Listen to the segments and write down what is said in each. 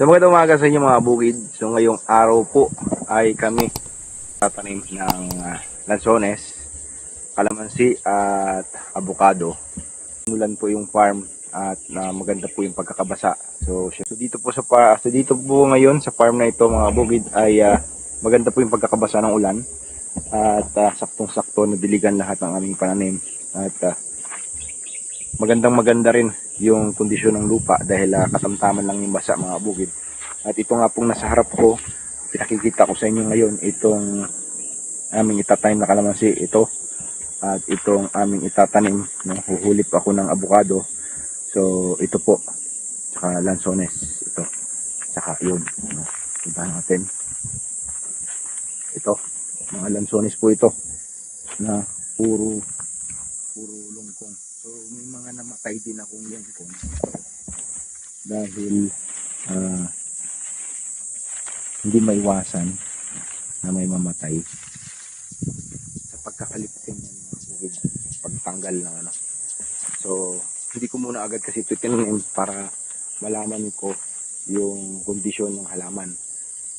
So magandang umaga sa inyo mga bukid. So ngayong araw po ay kami tatanim ng uh, lansones, kalamansi at abukado. Mulan po yung farm at na maganda po yung pagkakabasa. So, so dito po sa so dito po ngayon sa farm na ito mga bukid ay ah, maganda po yung pagkakabasa ng ulan at ah, saktong-sakto nadiligan lahat ng aming pananim at ah, magandang maganda rin yung kondisyon ng lupa dahil ah, katamtaman lang yung basa mga bukid. At ito nga pong nasa harap ko, pinakikita ko sa inyo ngayon itong aming itatanim na kalamansi ito. At itong aming itatanim no, huhulip ako ng abukado. So ito po. Tsaka lansones ito. Tsaka yun no, iba natin. Ito mga lansones po ito. Na puro puro lungkong mga namatay din akong lungkong dahil ah, hindi maiwasan na may mamatay. Sa pagkakaliptin ng bukid pagtanggal ng ano so hindi ko muna agad kasi ito tinanim para malaman ko yung kondisyon ng halaman.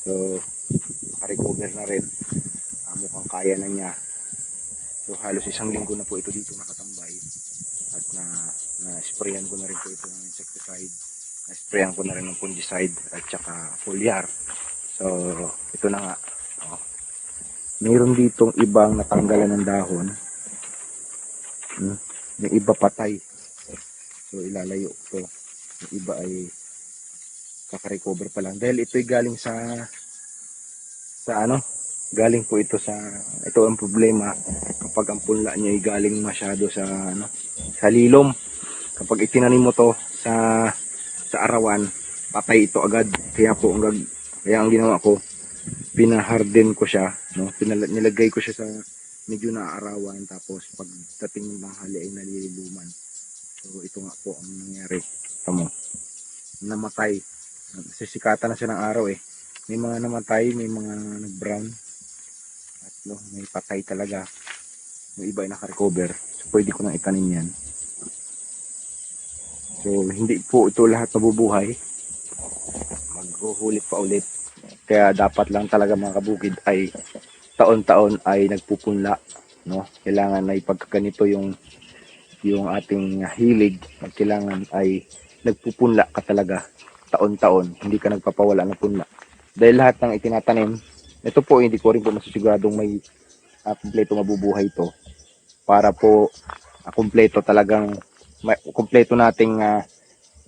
So nakarecover na rin Ah, mukhang kaya na niya. So halos isang linggo na po ito dito nakatambay. at na na sprayan ko na rin po ito ng insecticide. Na sprayan ko na rin ng fungicide at saka foliar. So ito na nga. Oh. mayroon ditong ibang natanggalan ng dahon. Hmm. yung iba patay. So ilalayo ko yung iba ay kakarecover pa lang. Dahil ito'y galing sa sa ano galing po ito sa ito ang problema kapag ang punla niya ay galing masyado sa ano sa lilom. Kapag itinanim mo to sa sa arawan patay ito agad. Kaya po ang kaya ang ginawa ko pinaharden ko siya no? Pinala- nilagay ko siya sa medyo naaarawan tapos pagdating ng tanghali ay nalililuman so ito nga po ang nangyari. Tamo namatay. Sisikatan na siya ng araw eh. May mga namatay may mga nag brown no, may patay talaga. Yung iba ay nakarecover. So pwede ko nang itanim yan. So hindi po ito lahat mabubuhay. Maghuhulit pa ulit. Kaya dapat lang talaga mga kabukid ay taon-taon ay nagpupunla no? Kailangan ay pagkaganito yung yung ating hilig kailangan ay nagpupunla ka talaga. Taon-taon hindi ka nagpapawala ng punla. Dahil lahat ng itinatanim ito po hindi ko rin po masasiguradong may uh, kumpleto mabubuhay ito para po ah, kumpleto talagang ma- kumpleto nating ah,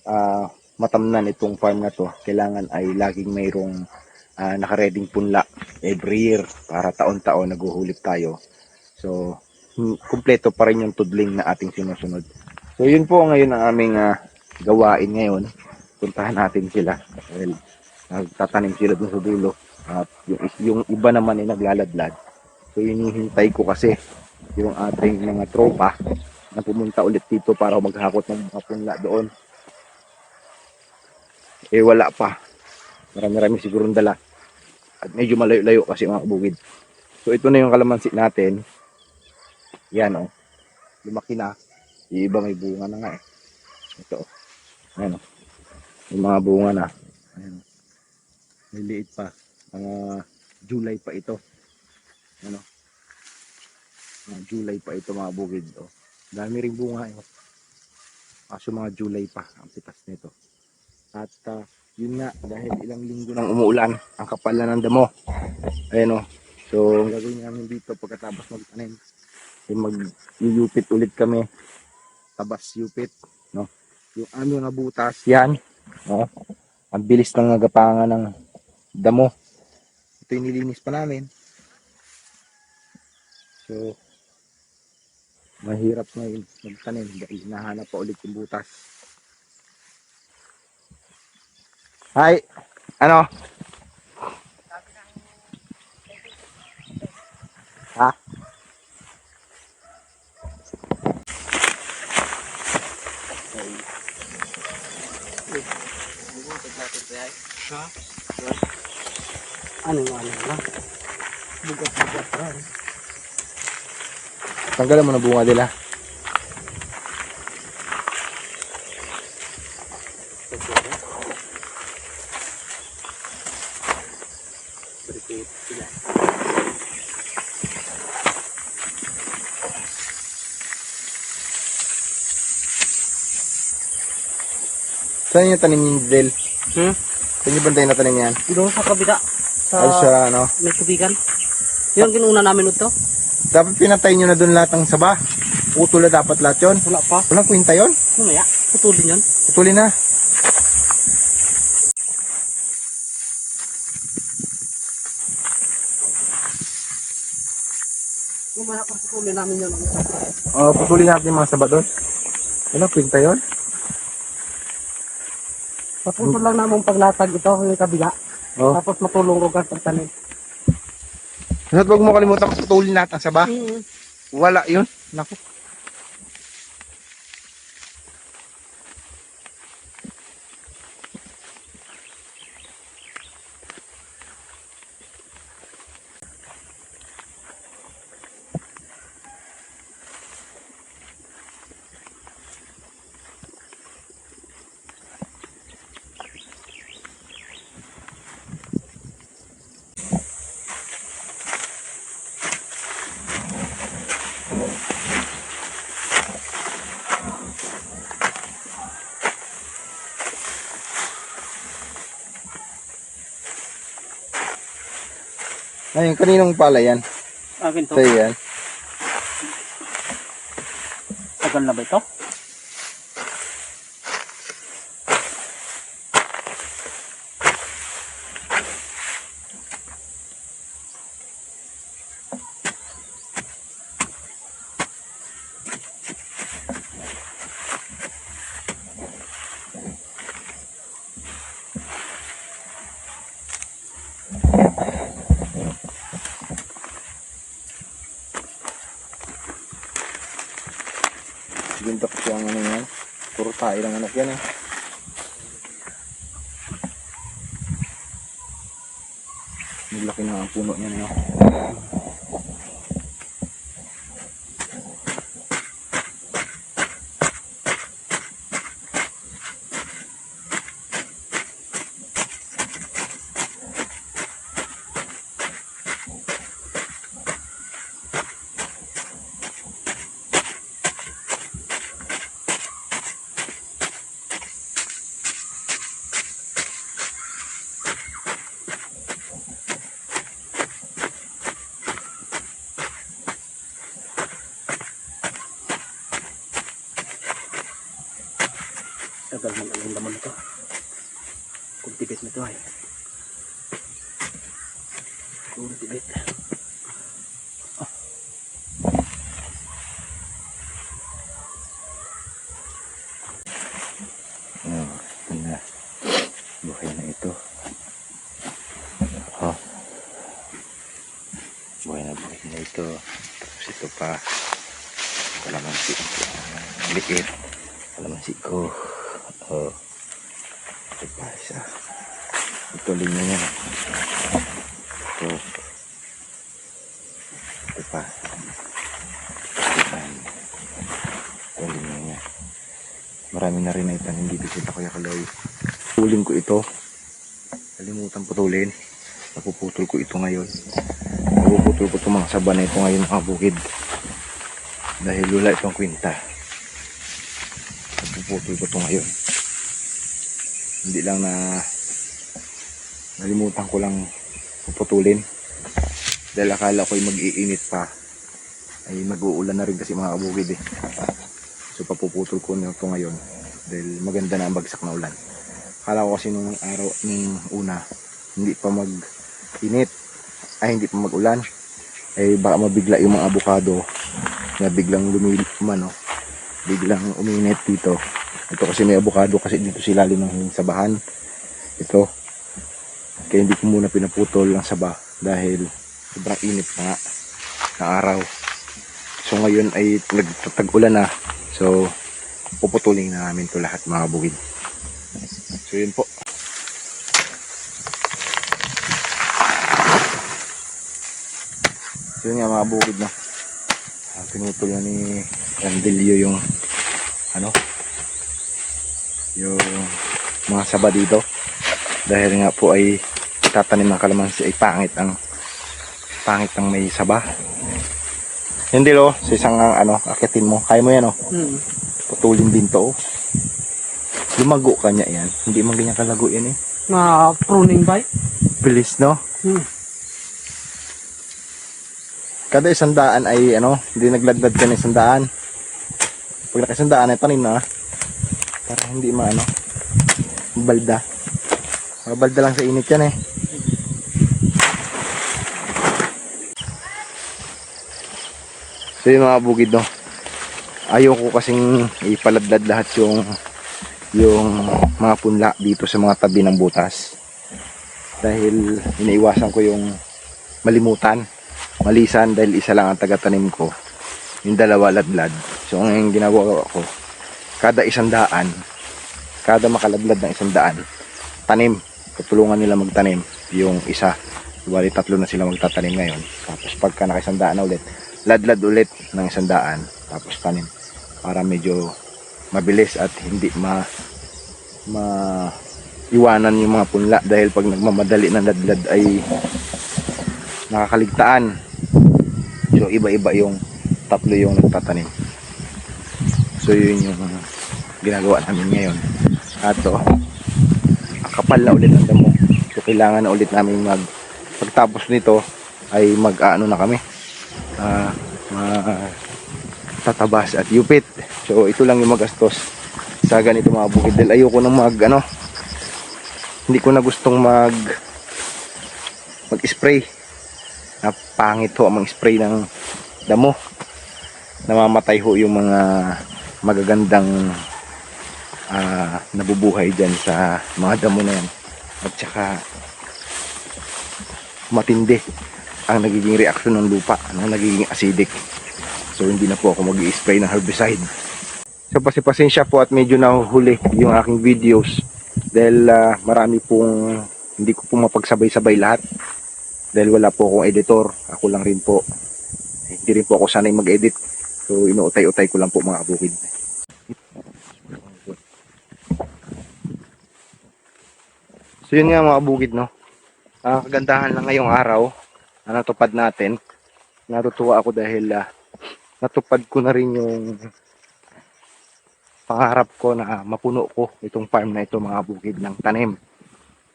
ah, matamnan itong farm na to kailangan ay laging mayroong uh, nakareding punla every year para taon-taon naguhulip tayo. So, hmm, kumpleto pa rin yung tudling na ating sinusunod. So, yun po ngayon ang aming ah, gawain ngayon. Puntahan natin sila. Dahil nagtatanim sila dun sa dulo. At yung, yung iba naman ay naglaladlad. So, hinihintay ko kasi yung ating mga tropa na pumunta ulit dito para maghakot ng mga punla doon. Eh, wala pa. Marami-rami siguro dala. At medyo malayo-layo kasi mga bukid. So ito na yung kalamansi natin. Yan oh. Lumaki na. Yung iba may bunga na nga eh. Ito oh. Ayan oh. May mga bunga na. Ayan oh. May liit pa. Mga July pa ito. Ano? Mga July pa ito mga bukid oh. Dami ring bunga eh. oh. Kaso mga July pa ang pitas nito. At ah, yun nga, dahil ilang linggo nang umuulan, ang kapal na ng damo. Ayan o. So, ang gagawin namin dito pagkatapos magtanim, ay mag-yupit ulit kami. Tabas yupit, no? Yung aming mga butas, yan, no? Ang bilis ng nagapangan ng damo. Ito yung nilinis pa namin. So, mahirap na yun magtanim dahil hinahanap pa ulit yung butas. Hi. Ano? Ha? Ano nga ano ano na? Bugat-bugat ran. Tanggalan mo na bunga nila. Brigade sila. Saan yung tanim yung Del? Hmm? Saan yung bantay na tanim yan? Doon sa kabila. Sa Ay sa ano? may tubigan. Yun ang kinuna namin ito. Dapat pinatay nyo na doon lahat ng saba. Putol na dapat lahat yun. Wala pa. Walang kwenta yun. Mamaya. Putulin yun. Putulin na. Mamaya pa putulin namin yun. Oh, putulin natin yung mga saba doon. Walang kwenta yun. Paputol lang namin paglatag ito yung kabila. Oh. Tapos matulong ko ka pagtanim. At huwag mo kalimutan putulin lahat ng saba. Hmm. Wala yun. Naku. Ayun, kaninong pala yan? Akin to. Sa'yo yan. Tagal na ba ito? Ginto kasi ang ano yan. Puro tayo lang anak yan eh. Nilaki na ang puno niya na Tagal man ang laman ito. Kultivate na ito ay. Kultivate. Oh, ito na. Buhay na ito. Oh. Buhay na buhay ito. Tapos ito pa. Kalamansi. Liit. Kalamansi ko. Oh. Ito pa isa. Ito linya niya. Ito. Ito pa. Ito linya niya. Marami na rin na itanim dito sa Kuya Kaloy. Putulin ko ito. Kalimutan putulin. Napuputol ko ito ngayon. Napuputol ko itong mga saba na ito ngayon mga bukid. Dahil wala itong kwinta. Napuputol ko ito ngayon. Hindi lang na nalimutan ko lang puputulin. Dahil akala ko ay mag-iinit pa. Ay mag-uulan na rin kasi mga kabukid eh. So papuputol ko na ito ngayon dahil maganda na ang bagsak na ulan. Akala ko kasi nung araw nung una hindi pa mag-init ay hindi pa mag-ulan ay baka mabigla yung mga avocado na biglang lumil ano, biglang uminit dito. Ito kasi may avocado kasi dito sila lalim ng sabahan. Ito. Kaya hindi ko muna pinaputol ang saba dahil sobrang init na nga ng araw. So ngayon ay nagtatag-ulan na. So, puputulin na namin to lahat mga bukid. So, yun po. So, yun nga mga bukid na. Ah, pinutol na ni Randelio yung ano yung mga saba dito dahil nga po ay tatanim ng kalamansi ay pangit ang pangit ang may saba hindi lo sa isang ah, ano akitin mo kaya mo yan oh Hmm. putulin din to. oh. Lumago kanya yan. Hindi man ganyan kalago yan eh. Na pruning bike. Bilis, no? Hmm. Kada isang daan ay ano, hindi nagladlad ka ng isang daan. Pag nakisang daan ay tanim na. Para hindi maano. Balda. Mabalda lang sa init yan eh. So yun mga bukid no. Ayoko kasing ipaladlad lahat yung yung mga punla dito sa mga tabi ng butas. Dahil iniiwasan ko yung malimutan malisan dahil isa lang ang taga-tanim ko. Yung dalawa ladlad. So, ang yung ginagawa ko, kada isang daan, kada makaladlad ng isang daan, tanim. Tutulungan nila magtanim yung isa. Bali, tatlo na sila magtatanim ngayon. Tapos, pagka nakisang daan na ulit, ladlad ulit ng isang daan. Tapos, tanim. Para medyo mabilis at hindi ma ma iwanan yung mga punla dahil pag nagmamadali ng ladlad ay nakakaligtaan. So iba-iba yung tatlo yung nagtatanim. So yun yung ginagawa namin ngayon. At to, ang kapal na ulit ng damo. So kailangan na ulit namin mag pagtapos nito ay mag-ano na kami. Ah, ma- tatabas at yupit. So ito lang yung magastos sa ganito mga bukid dahil ayoko nang mag ano hindi ko na gustong mag mag-spray na pangit ho ang spray ng damo namamatay ho yung mga magagandang ah, nabubuhay dyan sa mga damo na yan. At saka matindi ang nagiging reaksyon ng lupa ang nagiging acidic. So hindi na po ako mag spray ng herbicide. So pasipasensya po at medyo nahuhuli yung aking videos dahil ah, marami pong hindi ko po mapagsabay-sabay lahat. Dahil wala po akong editor ako lang rin po. Hindi rin po ako sanay mag-edit. So inuutay-utay ko lang po mga bukid so yun nga mga bukid no? Ang kagandahan lang ngayong araw na natupad natin. Natutuwa ako dahil ah, natupad ko na rin yung pangarap ko na mapuno ko itong farm na ito mga bukid ng tanim.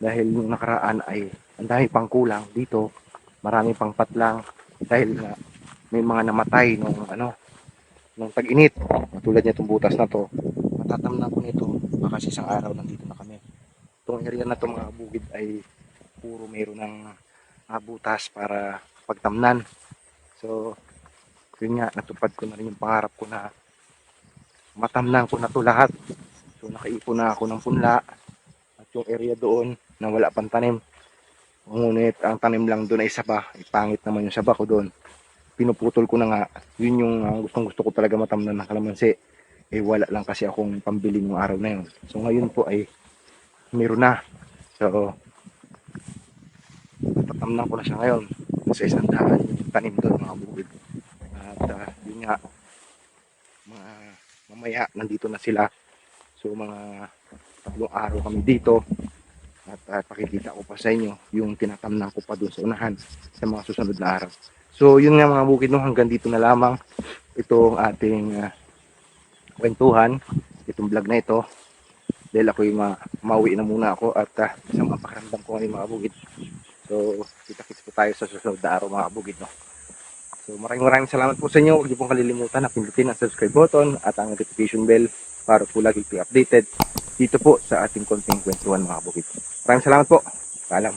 Dahil yung nakaraan ay ang dami pang kulang dito marami pang patlang dahil nga may mga namatay nung ano nung tag-init. Tulad nitong butas na to matatamnan ko nito. Baka sa isang araw nandito itong area na to mga bukid ay puro mayroon ng mga butas para pagtamnan. So yun nga natupad ko na rin yung pangarap ko na matamnan ko na to lahat. So nakaipon na ako ng punla at yung area doon na wala pang tanim. Ngunit ang tanim lang doon ay saba. Ay pangit naman yung saba ko doon. Pinuputol ko na nga. Yun yung uh, gustong gusto ko talaga matamnan ng kalamansi. Eh wala lang kasi akong pambili ng araw na yun. So ngayon po ay meron na. So tatamnan ko na siya ngayon sa isang daan yung tanim doon mga bukid. At ah, yun nga mga mamaya nandito na sila. So mga tatlong araw kami dito. At ah, pakikita ko pa sa inyo yung tinatamnan ko pa doon sa unahan sa mga susunod na araw. So yun nga mga bukid no hanggang dito na lamang ito ang ating ah, kwentuhan itong vlog na ito dahil ako'y ma mauwi na muna ako at uh, isang mapakaramdam ko ngayon mga bukid so kita-kits po tayo sa susunod na araw mga bukid no So maraming maraming salamat po sa inyo. Huwag niyo pong kalilimutan na pindutin ang subscribe button at ang notification bell para po lagi kayo updated dito po sa ating konting kwentuhan mga bukid. Maraming salamat po. Paalam.